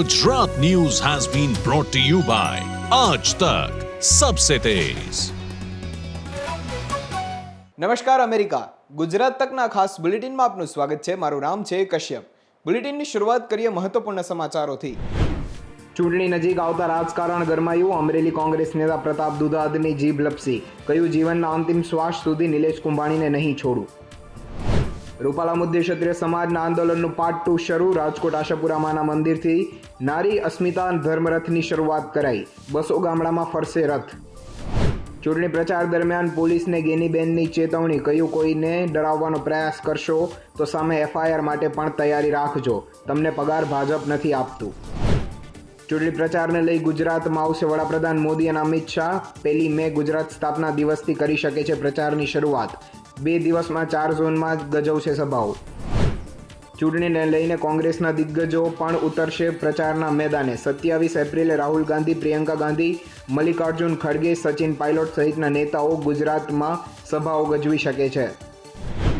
Gujarat news has been brought to you by Aaj Tak Sabse Tez. નમસ્કાર America. Gujarat તકના ખાસ બુલેટિનમાં આપનું સ્વાગત છે. મારું નામ છે કશ્યપ. બુલેટિનની શરૂઆત કરીએ મહત્વપૂર્ણ સમાચારોથી. ચૂંટણી નજીક આવતા રાજકારણ ગરમાયું. અમરેલી કોંગ્રેસ નેતા પ્રતાપ દુધાદની જીભ લપસી. કયું જીવનના અંતિમ શ્વાસ સુધી નિલેશ કુંભાણીને નહીં છોડું. રૂપાલા ક્ષત્રિય સમાજના આંદોલનનું પાર્ટ ટુ શરૂ. રાજકોટ આશાપુરામાના મંદિરથી નારી અસ્મિતા ધર્મરથની શરૂઆત કરાઈ. બસો ગામડામાં ફરશે રથ. ચૂંટણી પ્રચાર દરમિયાન પોલીસને ગેનીબેનની ચેતવણી. કહ્યું, કોઈને ડરાવવાનો પ્રયાસ કરશો તો સામે એફઆઈઆર માટે પણ તૈયારી રાખજો. તમને પગાર ભાજપ નથી આપતું. ચૂંટણી પ્રચારને લઈ ગુજરાતમાં આવશે વડાપ્રધાન મોદી અને અમિત શાહ. પહેલી મે ગુજરાત સ્થાપના દિવસથી કરી શકે છે પ્રચારની શરૂઆત. બે દિવસમાં ચાર ઝોનમાં ગજવશે સભાઓ. ચૂંટણીને લઈને કોંગ્રેસના દિગ્ગજો પણ ઉતરશે પ્રચારના મેદાને. સત્યાવીસ એપ્રિલે રાહુલ ગાંધી, પ્રિયંકા ગાંધી, મલ્લિકાર્જુન ખડગે, સચિન પાયલોટ સહિતના નેતાઓ ગુજરાતમાં સભાઓ ગજવી શકે છે.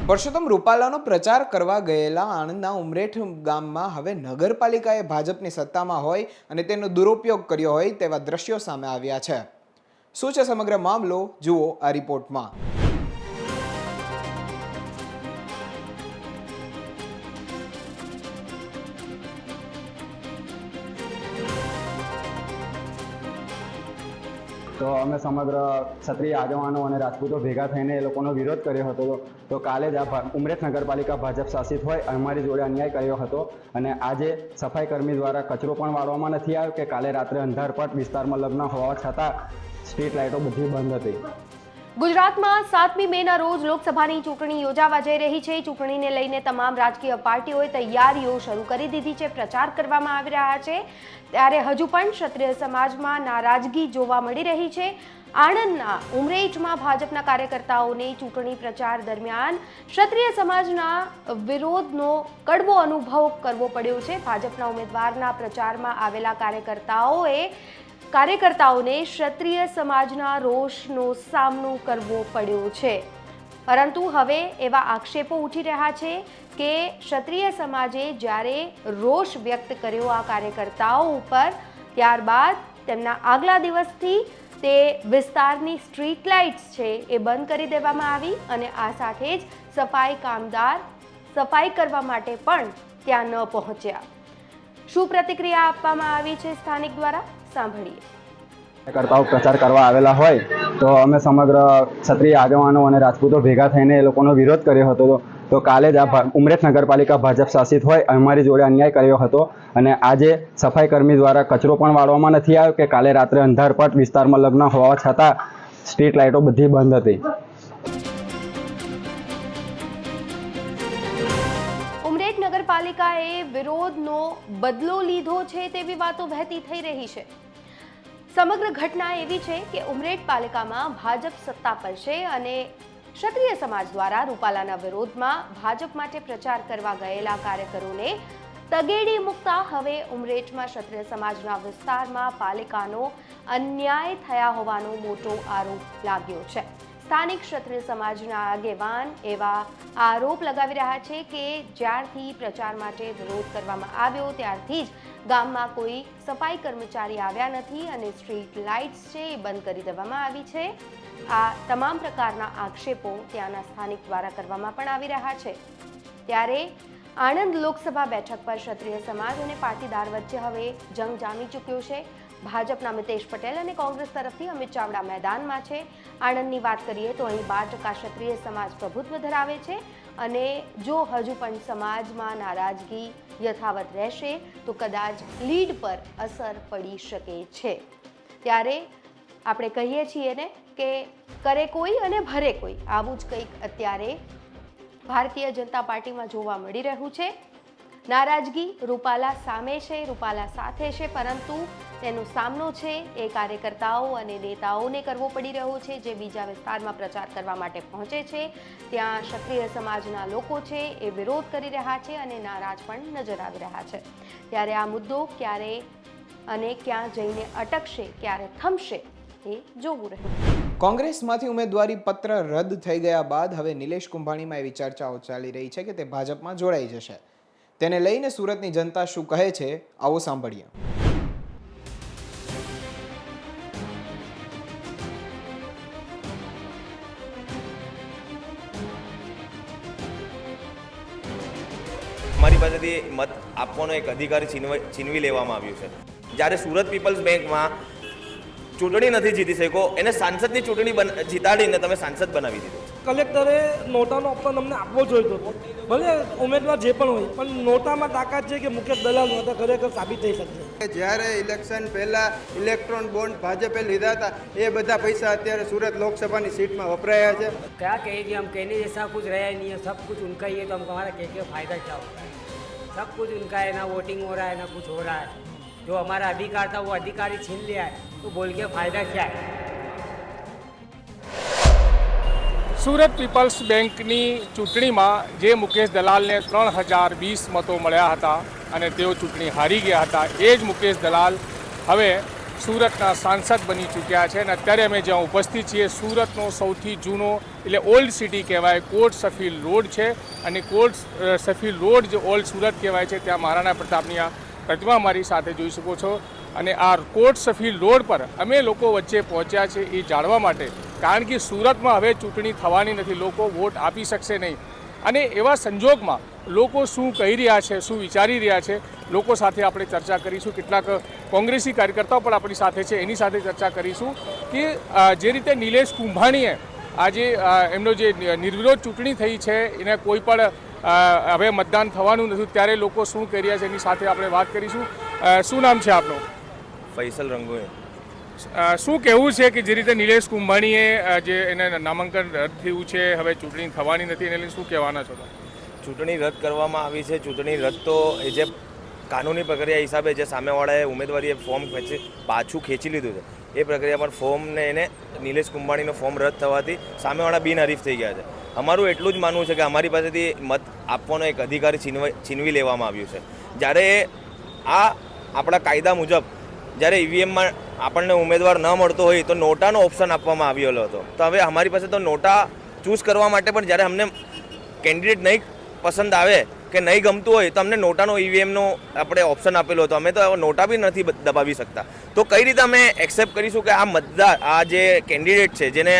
પરસોત્તમ રૂપાલાનો પ્રચાર કરવા ગયેલા આણંદના ઉમરેઠ ગામમાં હવે નગરપાલિકાએ ભાજપની સત્તામાં હોય અને તેનો દુરુપયોગ કર્યો હોય તેવા દ્રશ્યો સામે આવ્યા છે. શું છે સમગ્ર મામલો? જુઓ આ રિપોર્ટમાં. તો અમે સમગ્ર ક્ષત્રિય આગેવાનો અને રાજપૂતો ભેગા થઈને એ લોકોનો વિરોધ કર્યો હતો. તો કાલે જ આ ઉમરેઠ નગરપાલિકા ભાજપ શાસિત હોય, અમારી જોડે અન્યાય કર્યો હતો અને આજે સફાઈ કર્મી દ્વારા કચરો પણ વાળવામાં નથી આવ્યો કે કાલે રાત્રે અંધારપટ વિસ્તારમાં લગ્ન હોવા છતાં સ્ટ્રીટ લાઇટો બધી બંધ હતી. ગુજરાતમાં સાતમી મેના રોજ લોકસભાની ચૂંટણી યોજાવા જઈ રહી છે. ચૂંટણીને લઈને તમામ રાજકીય પાર્ટીઓએ તૈયારીઓ શરૂ કરી દીધી છે. પ્રચાર કરવામાં આવી રહ્યા છે. ત્યારે હજુ પણ ક્ષત્રિય સમાજમાં નારાજગી જોવા મળી રહી છે. આણંદના ઉમરેઠમાં ભાજપના કાર્યકર્તાઓને ચૂંટણી પ્રચાર દરમિયાન ક્ષત્રિય સમાજના વિરોધનો કડવો અનુભવ કરવો પડ્યો છે. ભાજપના ઉમેદવારના પ્રચારમાં આવેલા કાર્યકર્તાઓએ કાર્યકર્તાઓને ક્ષત્રિય સમાજના રોષનો સામનો કરવો પડ્યો છે. પરંતુ હવે એવા આક્ષેપો ઉઠી રહ્યા છે કે ક્ષત્રિય સમાજે જ્યારે રોષ વ્યક્ત કર્યો આ કાર્યકર્તાઓ ઉપર, ત્યારબાદ તેમના આગલા દિવસથી તે વિસ્તારની સ્ટ્રીટ લાઇટ્સ છે એ બંધ કરી દેવામાં આવી અને આ સાથે જ સફાઈ કામદાર સફાઈ કરવા માટે પણ ત્યાં ન પહોંચ્યા. શું પ્રતિક્રિયા આપવામાં આવી છે સ્થાનિક દ્વારા? સાંભળીએ. કરતાઓ પ્રચાર કરવા આવેલા હોય તો અમે સમગ્ર ક્ષત્રિય આગેવાનો અને રાજપૂતો ભેગા થઈને એ લોકોનો વિરોધ કર્યો હતો. તો કાલે જ આ ઉમરેઠ નગરપાલિકા ભાજપ શાસિત હોય, અમારી જોડે અન્યાય કર્યો હતો અને આજે સફાઈ કર્મી દ્વારા કચરો પણ વાળવામાં નથી આવ્યો કે કાલે રાત્રે અંધારપટ વિસ્તારમાં લગ્ન હોવા છતાં સ્ટ્રીટ લાઇટો બધી બંધ હતી. વિરોધનો બદલો લીધો છે તેવી વાતો વહેતી થઈ રહી છે. સમગ્ર ઘટના એવી છે કે ઉમરેઠ પાલિકામાં ભાજપ સત્તા પર છે અને ક્ષત્રિય સમાજ દ્વારા રૂપાલાના વિરોધમાં ભાજપ માટે પ્રચાર કરવા ગયેલા કાર્યકરોને તગેડી મૂકતા હવે ઉમરેઠમાં ક્ષત્રિય સમાજના વિસ્તારમાં પાલિકાનો અન્યાય થયા હોવાનો મોટો આરોપ લાગ્યો છે. સ્થાનિક ક્ષત્રિય સમાજના આગેવાન એવા આરોપ લગાવી રહ્યા છે કે જ્યારથી પ્રચાર માટે વિરોધ કરવામાં આવ્યો, ત્યારથી જ ગામમાં કોઈ સફાઈ કર્મચારી આવ્યા નથી અને સ્ટ્રીટ લાઇટ્સ છે એ બંધ કરી દેવામાં આવી છે. આ તમામ પ્રકારના આક્ષેપો ત્યાંના સ્થાનિક દ્વારા કરવામાં પણ આવી રહ્યા છે. ત્યારે આણંદ લોકસભા બેઠક પર ક્ષત્રિય સમાજ અને પાટીદાર વચ્ચે હવે જંગ જામી ચૂક્યો છે. ભાજપના મિતેશ પટેલ અને કોંગ્રેસ તરફથી અમિત ચાવડા મેદાનમાં છે. આણંદની વાત કરીએ તો અહીં બાર ટકા ક્ષત્રિય સમાજ પ્રભુત્વ ધરાવે છે અને જો હજુ પણ સમાજમાં નારાજગી યથાવત રહેશે, તો કદાચ લીડ પર અસર પડી શકે છે. ત્યારે આપણે કહીએ છીએ ને કે કરે કોઈ અને ભરે કોઈ, આવું જ કંઈક અત્યારે ભારતીય જનતા પાર્ટીમાં જોવા મળી રહ્યું છે. નારાજગી રૂપાલા સામે છે, રૂપાલા સાથે છે, પરંતુ તેનો સામનો છે એ કાર્યકર્તાઓ અને નેતાઓને કરવો પડી રહ્યો છે, જે બીજા વિસ્તારમાં પ્રચાર કરવા માટે પહોંચે છે. ત્યાં ક્ષત્રિય સમાજના લોકો છે એ વિરોધ કરી રહ્યા છે અને નારાજ પણ નજર આવી રહ્યા છે. ત્યારે આ મુદ્દો ક્યારે અને ક્યાં જઈને અટકશે, ક્યારે થમશે એ જોવું રહ્યું. કોંગ્રેસમાંથી ઉમેદવારી પત્ર રદ થઈ ગયા બાદ હવે નિલેશ કુંભાણીમાં એવી ચર્ચાઓ ચાલી રહી છે કે તે ભાજપમાં જોડાઈ જશે. તેને લઈને સુરતની જનતા શું કહે છે, આવો સાંભળીએ. પાસેથી મત આપવાનો એક અધિકાર છીનવી લેવામાં આવ્યું છે. જ્યારે સુરત પીપલ્સ બેંકમાં ચૂંટણી નથી જીતી શકો એને સાંસદની ચૂંટણી જીતાડીને તમે સાંસદ બનાવી દીધો. કલેક્ટરે નોટાનો ઓપ્શન અમને આપવો જોઈતો હતો. ભલે ઉમેદવાર જે પણ હોય પણ નોટામાં તાકાત છે કે મુકેશ દલાલ નોટા ખરેખર સાબિત થઈ શકશે જ્યારે ઇલેક્શન પહેલાં ઇલેક્ટ્રોન બોન્ડ ભાજપે લીધા હતા એ બધા પૈસા અત્યારે સુરત લોકસભાની સીટમાં વપરાયા છે. ક્યાં કહેગી કેની કહેને જૈસા કુછ રહ્યા નહીં સબ કુછ ઉનકા હી તો હમ હમારા કે ફાયદા ક્યાં सब कुछ उनका है ना वोटिंग हो रहा है ना कुछ हो रहा है जो हमारा अधिकार था वो अधिकार ही छीन लिया है तो बोल के फायदा क्या है સુરત પીપલ્સ બેંકની ચૂંટણીમાં જે મુકેશ દલાલને ત્રણ હજાર વીસ મતો મળ્યા હતા અને તેઓ ચૂંટણી હારી ગયા હતા એ જ મુકેશ દલાલ હવે સુરતના સાંસદ બની ચૂક્યા છે અને અત્યારે અમે જ્યાં ઉપસ્થિત છીએ, સુરતનો સૌથી જૂનો એટલે ઓલ્ડ સિટી કહેવાય, કોટ સફીલ રોડ છે અને કોટ સફીલ રોડ જે ઓલ્ડ સુરત કહેવાય છે, ત્યાં મહારાણા પ્રતાપની આ પ્રતિમા મારી સાથે જોઈ શકો છો. અને આ કોટ સફીલ રોડ પર અમે લોકો વચ્ચે પહોંચ્યા છે એ જાણવા માટે, કારણ કે સુરતમાં હવે ચૂંટણી થવાની નથી, લોકો વોટ આપી શકશે નહીં. અને એવા સંજોગમાં લોકો શું કહી રહ્યા છે શું વિચારી રહ્યા છે લોકો સાથે આપણે ચર્ચા કરીશું. કેટલાક કોંગ્રેસી કાર્યકર્તાઓ પણ આપણી સાથે છે એની સાથે ચર્ચા કરીશું કે જે રીતે નિલેશ કુંભાણીએ આજે એમનો જે નિર્વિરોધ ચૂંટણી થઈ છે એને કોઈ પણ હવે મતદાન થવાનું નથી ત્યારે લોકો શું કરી રહ્યા છે એની સાથે આપણે વાત કરીશું. શું નામ છે આપનું? ફૈસલ રંગોએ. શું કહેવું છે કે જે રીતે નિલેશ કુંભાણીએ જે એને નામાંકન રદ થયું છે હવે ચૂંટણી થવાની નથી એને લઈને શું કહેવાના છો તમે? ચૂંટણી રદ કરવામાં આવી છે. ચૂંટણી રદ તો એ જે કાનૂની પ્રક્રિયા હિસાબે જે સામેવાળાએ ઉમેદવારીએ ફોર્મ ખેંચી, પાછું ખેંચી લીધું છે. એ પ્રક્રિયા પર ફોર્મને એને નિલેશ કુંભાણીનો ફોર્મ રદ થવાથી સામેવાળા બિનહરીફ થઈ ગયા છે. અમારું એટલું જ માનવું છે કે અમારી પાસેથી મત આપવાનો એક અધિકાર છીનવી છીનવી લેવામાં આવ્યું છે. જ્યારે આ આપણા કાયદા મુજબ જ્યારે ઈવીએમમાં આપણને ઉમેદવાર ન મળતો હોય તો નોટાનો ઓપ્શન આપવામાં આવેલો હતો. તો હવે અમારી પાસે તો નોટા ચૂઝ કરવા માટે પણ જ્યારે અમને કેન્ડિડેટ નહીં પસંદ આવે કે નહીં ગમતું હોય, તો અમને નોટાનો ઈવીએમનો આપણે ઓપ્શન આપેલો હતો. અમે તો નોટા બી નથી દબાવી શકતા. તો કઈ રીતે અમે એક્સેપ્ટ કરીશું કે આ મતદાર, આ જે કેન્ડિડેટ છે, જેને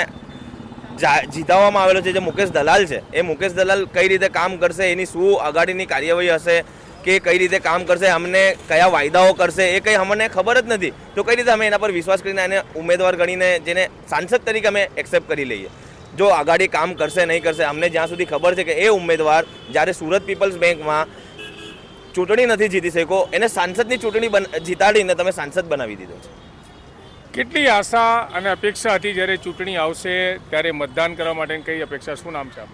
જીતાવવામાં આવેલો છે, જે મુકેશ દલાલ છે, એ મુકેશ દલાલ કઈ રીતે કામ કરશે, એની શું આગાડીની કાર્યવાહી હશે, કે કઈ રીતે કામ કરશે, અમને કયા વાયદાઓ કરશે, એ કંઈ અમને ખબર જ નથી. તો કઈ રીતે અમે એના પર વિશ્વાસ કરીને એને ઉમેદવાર ગણીને જેને સાંસદ તરીકે અમે એક્સેપ્ટ કરી લઈએ. જો આગાડી કામ કરશે નહીં કરશે અમને જ્યાં સુધી ખબર છે કે એ ઉમેદવાર જ્યારે સુરત પીપલ્સ બેંકમાં ચૂંટણી નથી જીતી શકો એને સાંસદની ચૂંટણી બન જીતાડીને તમે સાંસદ બનાવી દીધો છે. કેટલી આશા અને અપેક્ષા હતી જ્યારે ચૂંટણી આવશે ત્યારે મતદાન કરવા માટેની કઈ અપેક્ષા? શું નામ છે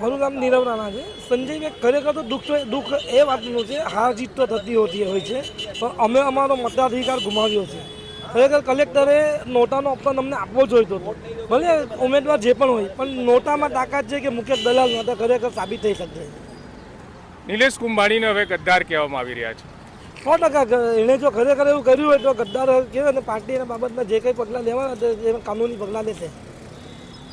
મારું નામ નીરવ રાણા છે. સંજયભાઈ ખરેખર તો દુઃખ દુઃખ એ વાતનું છે હાર જીત તો થતી હોતી હોય છે પણ અમે અમારો મતાધિકાર ગુમાવ્યો છે. ખરેખર કલેક્ટરે નોટાનો ઓપ્શન અમને આપવો જોઈતો હતો ભલે ઉમેદવાર જે પણ હોય પણ નોટામાં તાકાત છે કે મુકેશ દલાલ નોટા ખરેખર સાબિત થઈ શકશે નિલેશ કુંભાણીને હવે ગદ્દાર કહેવામાં આવી રહ્યા છે સો ટકા ગ- એણે જો ખરેખર એવું કર્યું હોય તો ગદ્દાર કહેવાય ને પાર્ટીના બાબતમાં જે કંઈ પગલાં લેવાના તે એ કાનૂની પગલાં લેશે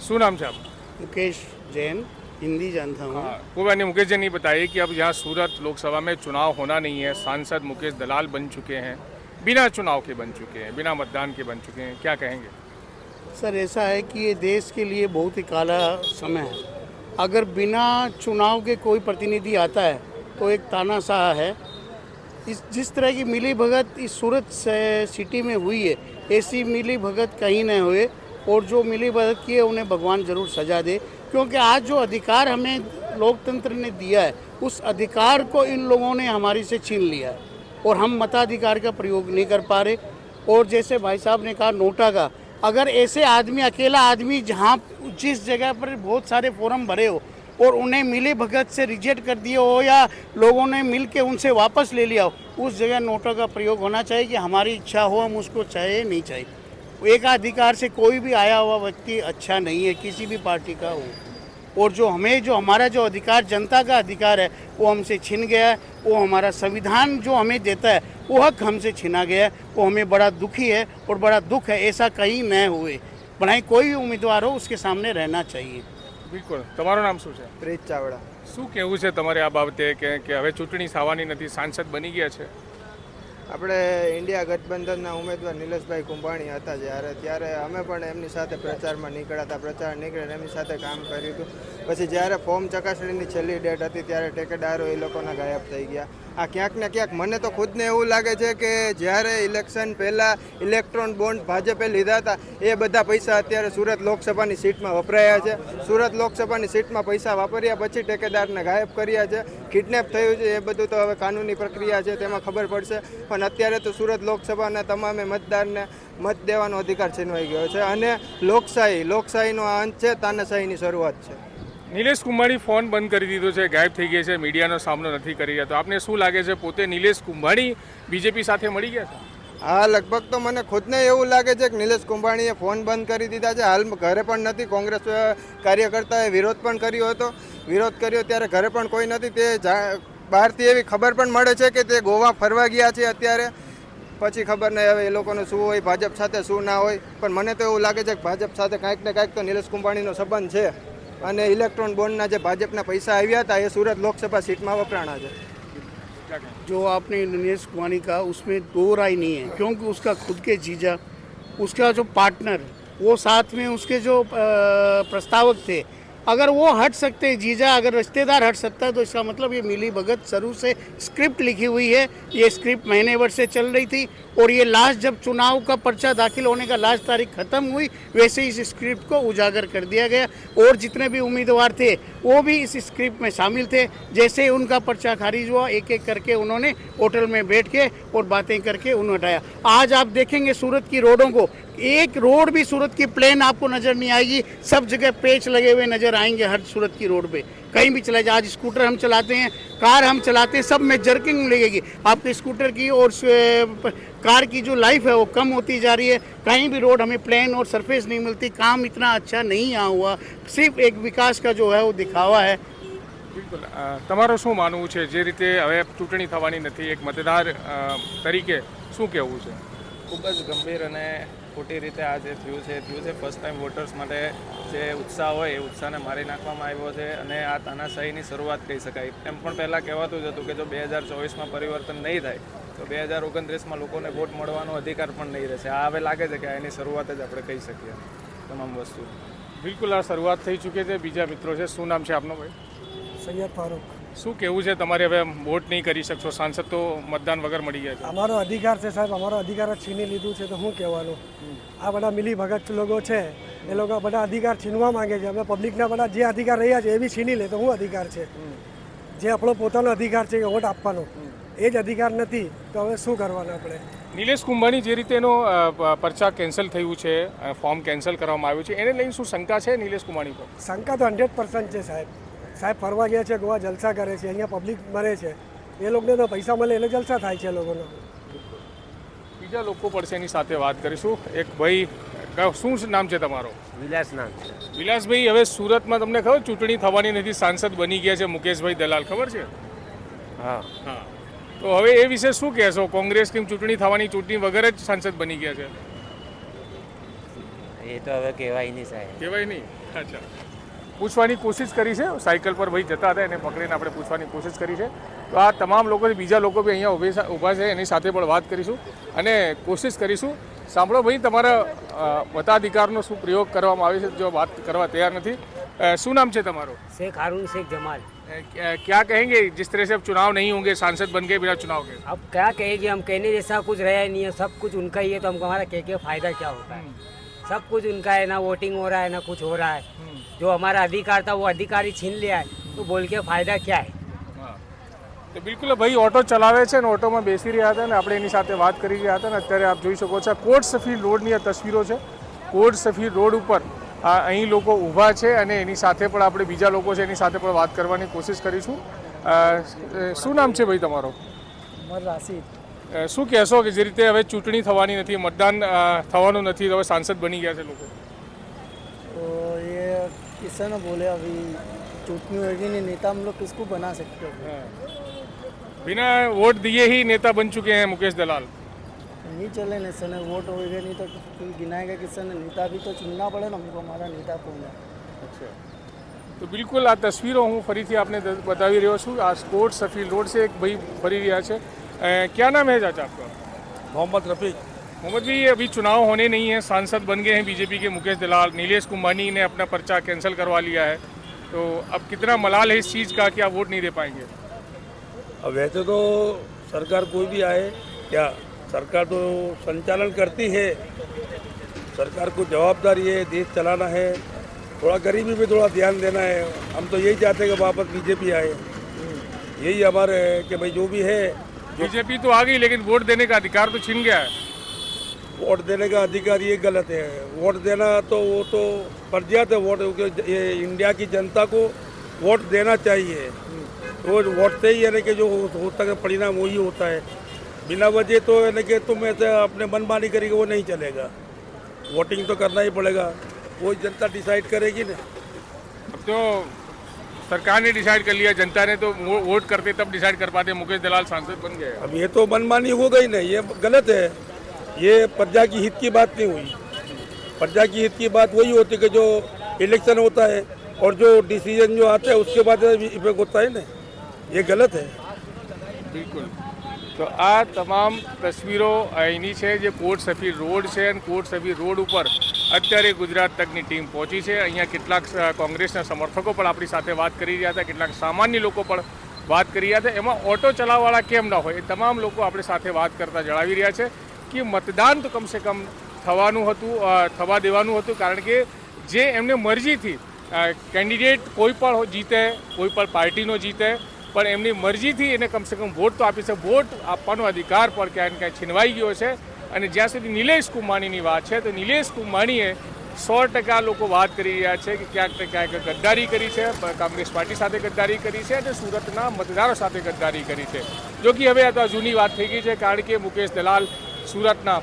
શું નામ છે આપનું मुकेश जैन हिंदी जानता हूँ हाँ, कोई बात नहीं मुकेश जी नहीं बताइए कि अब यहाँ सूरत लोकसभा में चुनाव होना नहीं है सांसद मुकेश दलाल बन चुके हैं बिना चुनाव के बन चुके हैं, बिना मतदान के बन चुके हैं, क्या कहेंगे? सर, ऐसा है कि ये देश के लिए बहुत ही काला समय है। अगर बिना चुनाव के कोई प्रतिनिधि आता है तो एक तानाशाह है। इस, जिस तरह की मिली भगत इस सूरत से- सिटी में हुई है, ऐसी मिली भगत कहीं न हुए, और जो मिली भगत की है, उन्हें भगवान ज़रूर सजा दे। क्योंकि आज जो अधिकार हमें लोकतंत्र ने दिया है, उस अधिकार को इन लोगों ने हमारी से छीन लिया है। और हम मताधिकार का प्रयोग नहीं कर पा रहे। और जैसे भाई साहब ने कहा, नोटा का, अगर ऐसे आदमी, अकेला आदमी जहाँ जिस जगह पर बहुत सारे फॉर्म भरे हो और उन्हें मिली भगत से रिजेक्ट कर दिए हो या लोगों ने मिल के उनसे वापस ले लिया हो, उस जगह नोटों का प्रयोग होना चाहिए कि हमारी इच्छा हो, हम उसको चाहे नहीं चाहिए एक अधिकार से कोई भी आया हुआ व्यक्ति अच्छा नहीं है, किसी भी पार्टी का हो। और जो हमें जो हमारा जो अधिकार जनता का अधिकार है वो हमसे छिन गया है वो हमारा संविधान जो हमें देता है वो हक हमसे छिना गया है वो हमें बड़ा दुखी है और बड़ा दुख है ऐसा कहीं न हुए बनाए कोई भी उम्मीदवार हो उसके सामने रहना चाहिए બિલકુલ તમારું નામ શું છે પ્રીત ચાવડા શું કહેવું છે તમારે આ બાબતે કે કે હવે ચૂંટણી થવાની નથી સાંસદ બની ગયા છે આપણે ઇન્ડિયા ગઠબંધનના ઉમેદવાર નિલેશભાઈ કુંભાણી હતા જ્યારે, ત્યારે અમે પણ એમની સાથે પ્રચારમાં નીકળ્યા હતા. પ્રચાર નીકળીને એમની સાથે કામ કર્યું હતું. પછી જ્યારે ફોર્મ ચકાસણીની છેલ્લી ડેટ હતી, ત્યારે ટેકેદારો એ લોકોના ગાયબ થઈ ગયા. આ ક્યાંક ને ક્યાંક મને તો ખુદને એવું લાગે છે કે જ્યારે ઇલેક્શન પહેલાં ઇલેક્ટ્રોન બોન્ડ ભાજપે લીધા હતા, એ બધા પૈસા અત્યારે સુરત લોકસભાની સીટમાં વપરાયા છે. સુરત લોકસભાની સીટમાં પૈસા વાપર્યા પછી ટેકેદારને ગાયબ કર્યા છે. કિડનેપ થયું છે, એ બધું તો હવે કાનૂની પ્રક્રિયા છે, તેમાં ખબર પડશે. પણ અત્યારે તો સુરત લોકસભાના તમામે મતદારને મત દેવાનો અધિકાર છીનવાઈ ગયો છે અને લોકશાહી, લોકશાહીનો આ અંત છે, તાનાશાહીની શરૂઆત છે. નિલેશ કુંભાણી ફોન બંધ કરી દીધો છે, ગાયબ થઈ ગયા છે, મીડિયાનો સામનો નથી કરી રહ્યા. તો આપને શું લાગે છે, પોતે નિલેશ કુંભાણી બીજેપી સાથે મળી ગયા છે? હા, લગભગ તો મને ખુદને એવું લાગે છે કે નિલેશ કુંભાણીએ ફોન બંધ કરી દીધા છે. હાલ ઘરે પણ નથી, કોંગ્રેસ કાર્યકર્તાએ વિરોધ પણ કર્યો હતો. વિરોધ કર્યો ત્યારે ઘરે પણ કોઈ નથી. તે બહારથી એવી ખબર પણ મળે છે કે તે ગોવા ફરવા ગયા છે અત્યારે. પછી ખબર નહીં હવે એ લોકોનું શું હોય, ભાજપ સાથે શું ના હોય. પણ મને તો એવું લાગે છે કે ભાજપ સાથે કાંઈક ને કાંઈક તો નિલેશ કુંભાણીનો સંબંધ છે. અને ઇલેક્ટ્રોન બોન્ડના જે ભાજપના પૈસા આવ્યા હતા એ સુરત લોકસભા સીટમાં વપરાણા છે जो आपने नीलेश कुमारी का उसमें दो राय नहीं है क्योंकि उसका खुद के जीजा उसका जो पार्टनर वो साथ में उसके जो अ, प्रस्तावक थे अगर वो हट सकते जीजा, अगर रिश्तेदार हट सकता है तो इसका मतलब ये मिली भगत शुरू से स्क्रिप्ट लिखी हुई है। ये स्क्रिप्ट महीने भर से चल रही थी और ये लास्ट जब चुनाव का पर्चा दाखिल होने का लास्ट तारीख खत्म हुई, वैसे इस स्क्रिप्ट को उजागर कर दिया गया। और जितने भी उम्मीदवार थे, वो भी इस स्क्रिप्ट में शामिल थे। जैसे ही उनका पर्चा खारिज हुआ एक एक करके उन्होंने होटल में बैठ के और बातें करके उन्हें हटाया। आज आप देखेंगे सूरत की रोडों को एक रोड भी सूरत की प्लेन आपको नजर नहीं आएगी सब जगह पेच लगे हुए नजर आएंगे हर सूरत की रोड पे कहीं भी चला जाए आज स्कूटर हम चलाते हैं कार हम चलाते हैं सब में जर्किंग लगेगी आपके स्कूटर की और स- कार की जो लाइफ है वो कम होती जा रही है कहीं भी रोड हमें प्लेन और सरफेस नहीं मिलती काम इतना अच्छा नहीं यहाँ हुआ सिर्फ एक विकास का जो है वो दिखावा है બિલકુલ અ, તમારું શું માનવું છે જે રીતે હવે ચૂંટણી થવાની નથી એક મતદાર અ, તરીકે શું કહેવું છે ખૂબ જ ગંભીર અને ખોટી રીતે આ જે થયું છે થયું છે. ફર્સ્ટ ટાઈમ વોટર્સ માટે જે ઉત્સાહ હોય એ ઉત્સાહને મારી નાખવામાં આવ્યો છે અને આ તાનાશાહીની શરૂઆત કહી શકાય. એમ પણ પહેલાં કહેવાતું જ હતું કે જો બે હજાર ચોવીસમાં પરિવર્તન નહીં થાય તો બે હજાર ઓગણત્રીસમાં લોકોને વોટ મળવાનો અધિકાર પણ નહીં રહેશે. આ હવે લાગે છે કે આ એની શરૂઆત જ આપણે કહી શકીએ તમામ વસ્તુ. બિલકુલ આ શરૂઆત થઈ ચૂકી છે. બીજા મિત્રો છે. શું નામ છે આપનો ભાઈ? સૈયદ ફારૂક. શું કહેવું છે? તમારે હવે વોટ નહીં કરી શકશો. સાંસદ તો મતદાન વગર મળી ગયા છે. અમારો અધિકાર છે સાહેબ. અમારો અધિકાર જ છીની લીધું છે તો શું કહેવાનું? આ બધા મિલી ભગત લોકો છે. એ લોકો બધા અધિકાર છીનવા માંગે છે. અમે પબ્લિકના બધા જે અધિકાર રહ્યા છે એ બી છીની લે. તો શું અધિકાર છે? જે આપણો પોતાનો અધિકાર છે વોટ આપવાનો. એ જ અધિકાર નથી. તો હવે શું કરવાનું આપણે? નિલેશ કુંભાની જે રીતે એનો પરચા કેન્સલ થયું છે ફોર્મ કેન્સલ કરવામાં આવ્યું છે એને લઈને શું શંકા છે નિલેશ કુંભાણી પર? શંકા તો હંડ્રેડ પર્સન્ટ છે સાહેબ. સાહેબ ફરવા ગયા છે ગોવા જલસા કરે છે અહીંયા પબ્લિક મરે છે. એ લોકોને તો પૈસા મળે એટલે જલસા થાય છે એ લોકોનો. બીજા લોકો પડશે એની સાથે વાત કરીશું. એક ભાઈ શું નામ છે તમારો? વિલાસ નામ છે. વિલાસભાઈ હવે સુરતમાં તમને ખબર ચૂંટણી થવાની નથી સાંસદ બની ગયા છે મુકેશભાઈ દલાલ ખબર છે? હા. હા. તો હવે એ વિશે શું કહેશો? કોંગ્રેસ કેમ ચૂંટણી થવાની ચૂંટણી વગર જ સાંસદ બની ગયા છે? એ તો હવે કહેવાય નહીં સાહેબ. કહેવાય નહીં? અચ્છા. પૂછવાની કોશિશ કરી છે સાયકલ પર ભાઈ જતા હતા એને પકડીને આપણે પૂછવાની કોશિશ કરી છે તો આ તમામ લોકો બીજા લોકો બી અહીંયા ઊભી ઊભા છે એની સાથે પણ વાત કરીશું અને કોશિશ કરીશું સાંભળો ભાઈ તમારા અ, મતાધિકારનો શું પ્રયોગ કરવામાં આવે છે જો વાત કરવા તૈયાર નથી અ, શું નામ છે તમારું शेख हारून शेख जमाल अ, क्या- क्या कहेंगे जिस तरह से अब चुनाव नहीं होंगे सांसद बन गए बिना चुनाव के अब क्या कहेंगे हम कहने जैसा कुछ रहा ही नहीं है सब कुछ उनका ही है तो हमको हमारा कह के फायदा क्या होता है सब कुछ उनका है ना वोटिंग हो रहा है ना कुछ हो रहा है जो हमारा अधिकार था वो अधिकारी छीन लिया है तो बोल के फायदा क्या है તો બિલકુલ ભાઈ ઓટો ચલાવે છે ને ઓટોમાં બેસી રહ્યા હતા ને આપણે એની સાથે વાત કરી રહ્યા હતા ને અત્યારે આપ જોઈ શકો છો આ કોટ સફીર રોડની આ તસવીરો છે કોટ સફીર રોડ ઉપર આ અહીં લોકો ઊભા છે અને એની સાથે પણ આપણે બીજા લોકો છે એની સાથે પણ વાત કરવાની કોશિશ કરીશું અ, અ, શું નામ છે ભાઈ તમારો ઉમર રાશિદ અ, શું કહેશો કે જે રીતે હવે ચૂંટણી થવાની નથી મતદાન અ, થવાનું નથી તો હવે સાંસદ બની ગયા છે લોકો तो ये किससे ने बोले अभी चुटनी होगी नहीं नेता हम लोग किसको बना सकते हैं बिना वोट दिए ही नेता बन चुके हैं मुकेश दलाल नहीं चले ना सर वोट होएगा नहीं तो कोई गिनाएगा किससे ने नेता भी तो चुनना पड़े ना हमको हमारा नेता कौन है તો બિલકુલ આ તસવીરો હું ફરીથી આપને દ- બતાવી રહ્યો છું આ સ્પોર્ટ્સ સફીલ રોડ છે એક ભાઈ ફરી રહ્યા છે અ, क्या नाम है चाचा आपका मोहम्मद रफ़ीक मोहम्मद भाई अभी चुनाव होने नहीं है। सांसद बन गए हैं बीजेपी के मुकेश दलाल। नीलेश कुंभानी ने अपना पर्चा कैंसिल करवा लिया है। तो अब कितना मलाल है इस चीज़ का कि आप वोट नहीं दे पाएँगे? अब वैसे तो सरकार कोई भी आए क्या सरकार तो संचालन करती है सरकार को जवाबदारी है देश चलाना है थोड़ा गरीबी पे थोड़ा ध्यान देना है। हम तो यही चाहते हैं कि वापस बीजेपी आए। यही हमारे है कि भाई जो भी है बीजेपी तो आ गई लेकिन वोट देने का अधिकार तो छिन गया है। वोट देने का अधिकार ये गलत है। वोट देना तो वो तो फर्जियात है वोट ये इंडिया की जनता को वोट देना चाहिए। तो वोट से ही यानी कि जो होता है परिणाम वही होता है। बिना वजह तो यानी कि तुम ऐसे अपने मनमानी करेंगे वो नहीं चलेगा। वोटिंग तो करना ही पड़ेगा। वो जनता डिसाइड करेगी ना। अब तो सरकार ने डिसाइड कर लिया जनता ने तो वो- वोट करते तब डिसाइड कर पाते मुकेश दलाल सांसद बन गए। अब ये तो मनमानी हो गई नहीं ये गलत है। ये प्रजा की हित की बात नहीं हुई प्रजा की हित की बात वही होती है कि जो इलेक्शन होता है और जो डिसीजन जो आता है उसके बाद इफेक्ट होता है ना ये गलत है બિલકુલ તો આ તમામ તસવીરો અહીંની છે જે કોટ સફી રોડ છે અને કોટ સફી રોડ ઉપર અત્યારે ગુજરાત તકની ટીમ પહોંચી છે અહીંયા કેટલાક સ- કોંગ્રેસના સમર્થકો પણ આપણી સાથે વાત કરી રહ્યા હતા કેટલાક સામાન્ય લોકો પણ વાત કરી રહ્યા હતા એમાં ઓટો ચલાવવાળા કેમ ન હોય એ તમામ લોકો આપણી સાથે વાત કરતા જણાવી રહ્યા છે કે મતદાન તો કમસે કમ થવાનું હતું થવા દેવાનું હતું, કારણ કે જે એમને મરજીથી કેન્ડિડેટ કોઈ પણ જીતે, કોઈ પણ પાર્ટીનો જીતે, પણ એમની મરજીથી એને કમસે કમ વોટ તો આપી છે. વોટ આપવાનો અધિકાર પણ ક્યાંય ક્યાંય છીનવાઈ ગયો છે. અને જ્યાં સુધી નિલેશ કુંભાણીની વાત છે, તો નિલેશ કુંભાણીએ સો ટકા લોકો વાત કરી રહ્યા છે કે ક્યાંક ને ક્યાંક ગદ્દારી કરી છે કોંગ્રેસ પાર્ટી સાથે ગદ્દારી કરી છે અને સુરતના મતદારો સાથે ગદ્દારી કરી છે. જો કે હવે આ તો જૂની વાત થઈ ગઈ છે, કારણ કે મુકેશ દલાલ સુરતના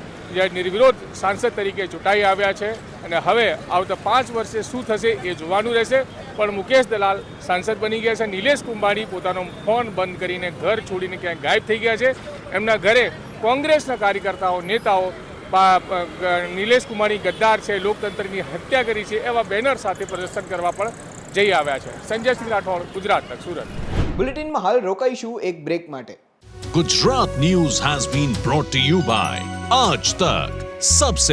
નિર્વિરોધ સાંસદ તરીકે ચૂંટાઈ આવ્યા છે અને હવે આવતા પાંચ વર્ષે શું થશે એ જોવાનું રહેશે. પણ મુકેશ દલાલ સાંસદ બની ગયા છે. નિલેશ કુંભાણી પોતાનો ફોન બંધ કરીને ઘર છોડીને ક્યાંક ગાયબ થઈ ગયા છે. એમના ઘરે કોંગ્રેસના કાર્યકર્તાઓ, નેતાઓ નિલેશ કુમારી ગદ્દાર છે, લોકતંત્રની હત્યા કરી છે, એવા બેનર સાથે પ્રદર્શન કરવા પણ જઈ આવ્યા છે. સંજયસિંહ રાઠોડ, ગુજરાત સુરત. બુલેટિનમાં હાલ રોકાઈશું એક બ્રેક માટે. Gujarat News has been brought to you by Aaj Tak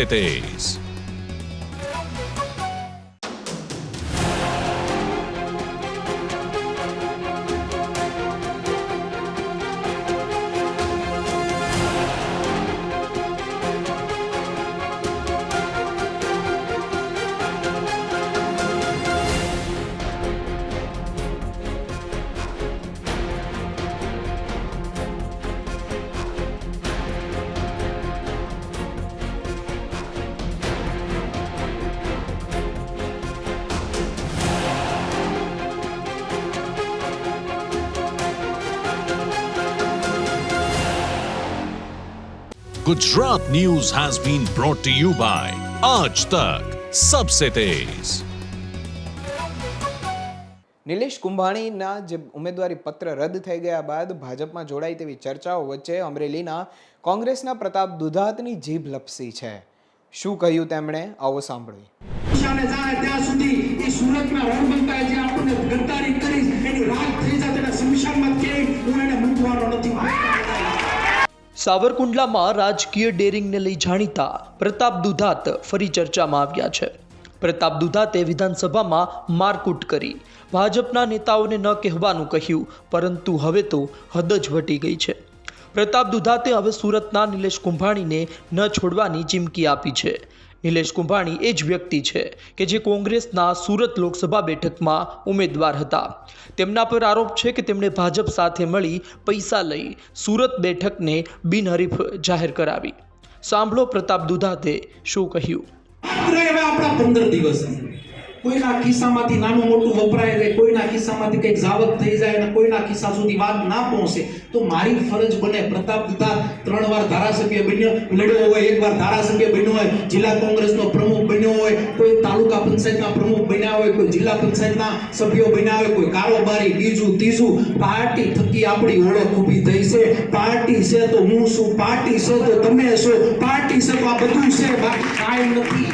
Tez. Gujarat news has been brought to you by આજ તક Sabse Tez. નિલેશ કુંભાણીના જે ઉમેદવારી પત્ર રદ થઈ ગયા બાદ ભાજપમાં જોડાય તેવી ચર્ચાઓ વચ્ચે અમરેલીના કોંગ્રેસના પ્રતાપ દુધાતની જીભ લપસી છે. શું કહ્યું તેમણે? આવો સાંભળ્યું નિશાને જાય ત્યાં સુધી એ સુરતના રોડ બનતા જે આપણને ગદ્દારી કરી એની રાત થઈ જાય તેના શમશાનમાં ક્યાંય હું એને સાવરકુંડલામાં રાજકીય ડેરિંગને લઈ જાણીતા પ્રતાપ દુધાત ફરી ચર્ચામાં આવ્યા છે. પ્રતાપ દુધાતે વિધાનસભામાં મારકૂટ કરી. ભાજપના નેતાઓને ન કહેવાનું કહ્યું, પરંતુ હવે તો હદ જ વટી ગઈ છે. પ્રતાપ દુધાતે હવે સુરતના નિલેશ કુંભાણીને ન છોડવાની ચીમકી આપી છે. નિલેશ કુંભાણી એ જ વ્યક્તિ છે કે જે કોંગ્રેસના સુરત લોકસભા બેઠકમાં ઉમેદવાર હતા. તેમના પર આરોપ છે કે તેમણે ભાજપ સાથે મળી પૈસા લઈ સુરત બેઠકને બિનહરીફ જાહેર કરાવી. સાંભળો પ્રતાપ દુધાતે શું કહ્યું. આપણા પંદર દિવસની કોઈના ખિસ્સામાંથી નાનું મોટું વપરાય રહે કોઈના ખિસ્સામાંથી કંઈક જાવત થઈ જાય અને કોઈના ખિસ્સા સુધી વાત ના પહોંચે, તો મારી ફરજ બને પ્રતાપ દુધા ત્રણ વાર ધારાસભ્ય બન્યો, લડ્યો હોય, એક વાર ધારાસભ્ય બન્યો હોય, જિલ્લા કોંગ્રેસનો પ્રમુખ બન્યો હોય, કોઈ તાલુકા પંચાયતના પ્રમુખ બન્યા હોય, કોઈ જિલ્લા પંચાયતના સભ્યો બન્યા હોય, કોઈ કારોબારી, બીજું, ત્રીજું, પાર્ટી થકી આપણી ઓળખ ઊભી થઈ છે. પાર્ટી છે તો હું છું, પાર્ટી છે તો તમે છો, પાર્ટી છે તો આ બધું છે, બાકી કાંઈ નથી.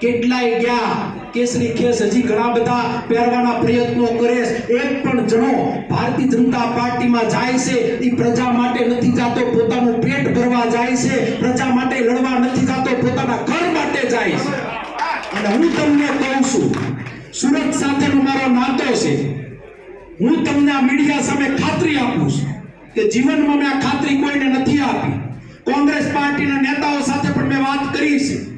કેટલાય ગયા કેસરી કેસ હજી ઘણા બધા પહેરવાના પ્રયત્નો કરે એક પણ જણો ભારતીય જનતા પાર્ટીમાં જાય છે. એ પ્રજા માટે નથી જાતો, પોતાનું પેટ ભરવા જાય છે. પ્રજા માટે લડવા નથી જાતો, પોતાના ઘર માટે જાય છે. અને હું તમને કહું છું, સુરત સાથેનો મારો નાતો છે. હું તમને આ મીડિયા સામે ખાતરી આપું છું કે જીવનમાં મેં આ ખાતરી કોઈને નથી આપી. કોંગ્રેસ પાર્ટીના નેતાઓ સાથે પણ મેં વાત કરી છે.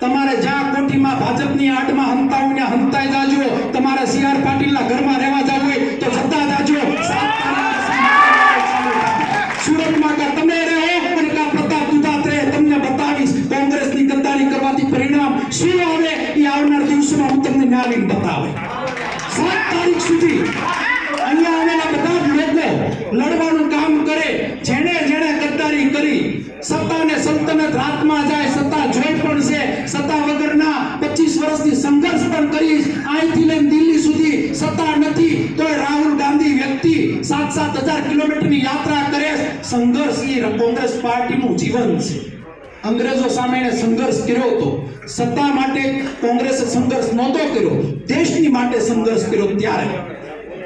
તમારે જ્યાં કોઠીમાં ભાજપની આડમાં હંતાવું ને હંતાઈ જાજો, તમારે સીઆર પાટીલના ઘરમાં રહેવા જવું હોય તો જતા જાજો. સુરતમાં કા તમે રહો અને કા પ્રતાપ દુધાત રહે, તમને બતાવીશ કોંગ્રેસની ગદ્દારી કરવાથી પરિણામ શું આવે એ આવનાર દિવસોમાં હું તમને ન્યાલીને બતાવે. સાત તારીખ સુધી અહીંયા આવેલા બધા જ લોકો લડવાનું કામ કરે, જેણે જેણે ગદ્દારી કરી સલ્તનત હાથમાં જાય, સત્તા જોઈ પણ છે, સત્તા વગરના પચીસ વર્ષથી સંઘર્ષ પણ કરીશ. અહીંથી લઈને દિલ્હી સુધી સત્તા નથી તો રાહુલ ગાંધી વ્યક્તિ સાત સાત હજાર કિલોમીટરની યાત્રા કરે સંઘર્ષ એ કોંગ્રેસ પાર્ટીનું જીવન છે. અંગ્રેજો સામે એને સંઘર્ષ કર્યો હતો. સત્તા માટે કોંગ્રેસે સંઘર્ષ નહોતો કર્યો. દેશની માટે સંઘર્ષ કર્યો ત્યારે.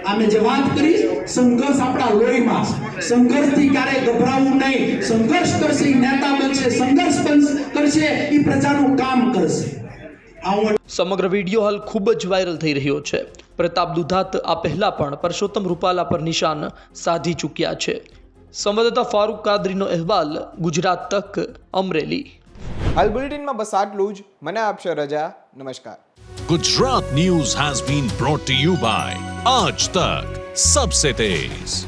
આમે જે વાત કરી સંઘર્ષ આપણા લોહીમાં સંઘર્ષથી ક્યારે ગભરાવું નહીં. સંઘર્ષ કરશે નેતા બનશે સંઘર્ષ કરશે એ પ્રજાનું કામ કરશે. સમગ્ર વીડિયો હાલ ખૂબ જ વાયરલ થઈ રહ્યો છે. પ્રતાપ દુધાત આ પહેલા પણ પરસોત્તમ રૂપાલા પર નિશાન સાધી ચૂક્યા છે. સંવાદદાતા ફારૂક કાદરીનો અહેવાલ ગુજરાત તક અમરેલી. હાલ બુલેટિનમાં બસ આટલું જ. મને આપશે રજા. નમસ્કાર. Gujarat News has been brought to you by Aaj Tak, Sabse Tez.